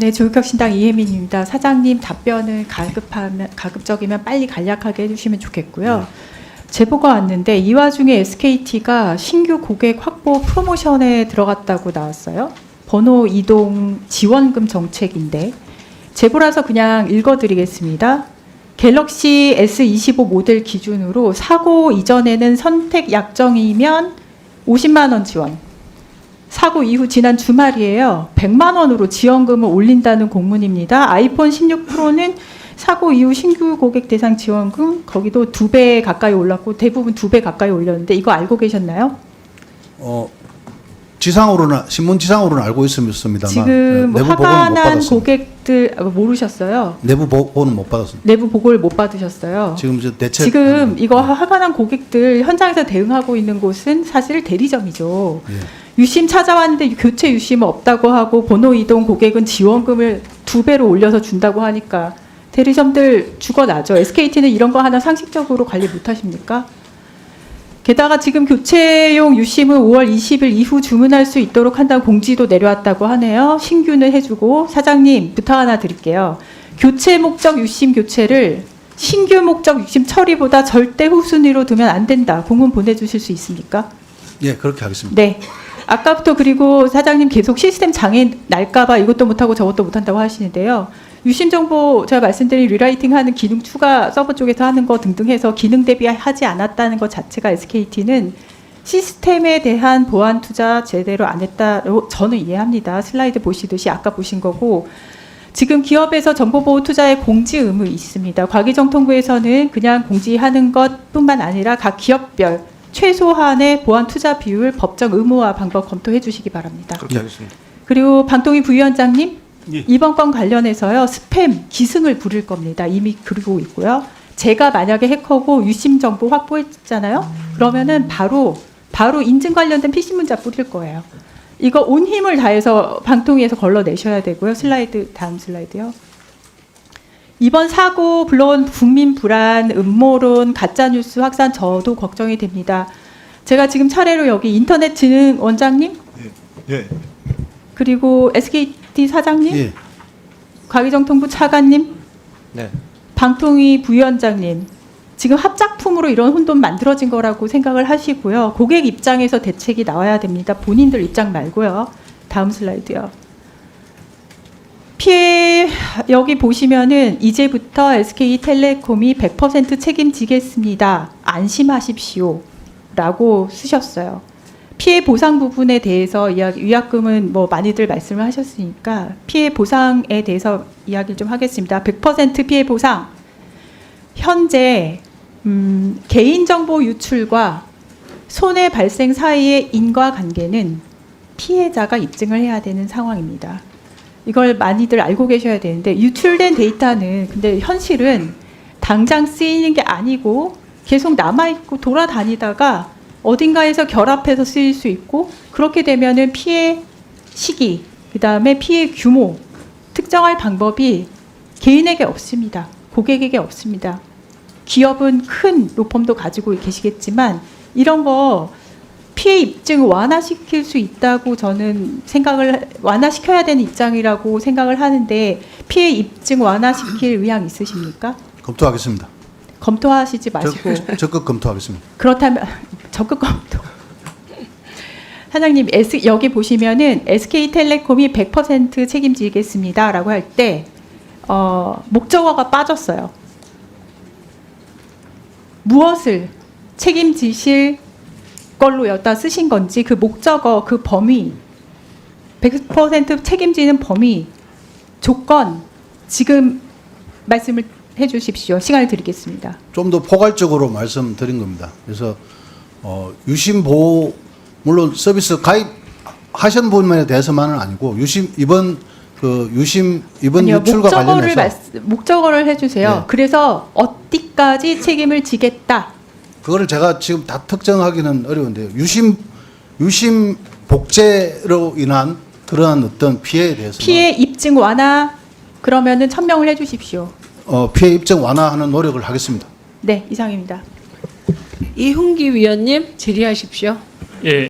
네, 조국혁신당 이혜민입니다. 사장님 답변을 가급하면 가급적이면 빨리 간략하게 해주시면 좋겠고요. 제보가 왔는데 이 와중에 SKT가 신규 고객 확보 프로모션에 들어갔다고 나왔어요. 번호 이동 지원금 정책인데 제보라서 그냥 읽어드리겠습니다. 갤럭시 S25 모델 기준으로 사고 이전에는 선택 약정이면 50만 원 지원. 사고 이후 지난 주말이에요. 100만 원으로 지원금을 올린다는 공문입니다. 아이폰 16 프로는 사고 이후 신규 고객 대상 지원금 거기도 두 배 가까이 올랐고 대부분 두 배 가까이 올렸는데 이거 알고 계셨나요? 어, 지상으로는 신문 지상으로는 알고 있습니다만 지금 뭐 내부 못 화가 난. 고객들 아, 모르셨어요. 내부 보고는 못 받았습니다. 내부 보고를 못 받으셨어요. 지금 저 대책 지금 이거 화가 난 고객들 현장에서 대응하고 있는 곳은 사실 대리점이죠. 예. 유심 찾아왔는데 교체 유심은 없다고 하고 번호 이동 고객은 지원금을 두 배로 올려서 준다고 하니까 대리점들 죽어나죠. SKT는 이런 거 하나 상식적으로 관리 못 하십니까? 게다가 지금 교체용 유심은 5월 20일 이후 주문할 수 있도록 한다는 공지도 내려왔다고 하네요. 신규는 해주고 사장님 부탁 하나 드릴게요. 교체 목적 유심 교체를 신규 목적 유심 처리보다 절대 후순위로 두면 안 된다. 공문 보내주실 수 있습니까? 예, 그렇게 하겠습니다. 네. 아까부터 그리고 사장님 계속 시스템 장애 날까봐 이것도 못하고 저것도 못한다고 하시는데요. 유심 정보 제가 말씀드린 리라이팅 하는 기능 추가 서버 쪽에서 하는 거 등등 해서 기능 대비하지 않았다는 것 자체가 SKT는 시스템에 대한 보안 투자 제대로 안 했다고 저는 이해합니다. 슬라이드 보시듯이 아까 보신 거고 지금 기업에서 정보보호 투자에 공지 의무 있습니다. 과기정통부에서는 그냥 공지하는 것 뿐만 아니라 각 기업별 최소한의 보안 투자 비율 법적 의무화 방법 검토해 주시기 바랍니다. 그렇게 하겠습니다. 그리고 방통위 부위원장님 예. 이번 건 관련해서요 스팸 기승을 부릴 겁니다. 이미 그리고 있고요. 제가 만약에 해커고 유심 정보 확보했잖아요. 그러면은 바로 바로 인증 관련된 피싱 문자 뿌릴 거예요. 이거 온 힘을 다해서 방통위에서 걸러내셔야 되고요. 슬라이드 다음 슬라이드요. 이번 사고 불러온 국민 불안, 음모론, 가짜 뉴스 확산 저도 걱정이 됩니다. 제가 지금 차례로 여기 인터넷 진흥 원장님 예. 그리고 SKT 사장님, 예. 과기정통부 차관님, 네. 방통위 부위원장님 지금 합작품으로 이런 혼돈 만들어진 거라고 생각을 하시고요. 고객 입장에서 대책이 나와야 됩니다. 본인들 입장 말고요. 다음 슬라이드요. 피해 여기 보시면은 이제부터 SK텔레콤이 100% 책임지겠습니다. 안심하십시오 라고 쓰셨어요. 피해 보상 부분에 대해서 이야기, 위약금은 뭐 많이들 말씀을 하셨으니까 피해 보상에 대해서 이야기를 좀 하겠습니다. 100% 피해 보상. 현재 음, 개인정보 유출과 손해 발생 사이의 인과관계는 피해자가 입증을 해야 되는 상황입니다. 이걸 많이들 알고 계셔야 되는데 유출된 데이터는 근데 현실은 당장 쓰이는 게 아니고 계속 남아 있고 돌아다니다가 어딘가에서 결합해서 쓰일 수 있고 그렇게 되면은 피해 시기 그다음에 피해 규모 특정할 방법이 개인에게 없습니다. 고객에게 없습니다. 기업은 큰 로펌도 가지고 계시겠지만 이런 거 피해 입증 완화시킬 수 있다고 저는 생각을 완화시켜야 되는 입장이라고 생각을 하는데 피해 입증 완화시킬 의향 있으십니까? 검토하겠습니다. 검토하시지 마시고 적, 적극 검토하겠습니다. 그렇다면 적극 검토. 사장님 S, 여기 보시면은 SK텔레콤이 100% 책임지겠습니다라고 할때 어, 목적어가 빠졌어요. 무엇을 책임지실 걸로 여기다 쓰신 건지 그 목적어 그 범위 100% 책임지는 범위 조건 지금 말씀을 해주십시오. 시간을 드리겠습니다. 좀 더 포괄적으로 말씀드린 겁니다. 그래서 어, 유심 보호 물론 서비스 가입 하신 분에 대해서만은 아니고 유심 이번 그 유심 이번 아니요, 유출과 목적어를 관련해서 말씀- 목적어를 해주세요. 네. 그래서 어디까지 책임을 지겠다. 그거를 제가 지금 다 특정하기는 어려운데요. 유심 유심 복제로 인한 그러한 어떤 피해에 대해서 피해 입증 완화 그러면은 천명을 해주십시오. 어, 피해 입증 완화하는 노력을 하겠습니다. 네 이상입니다. 이훈기 위원님 질의하십시오. 예,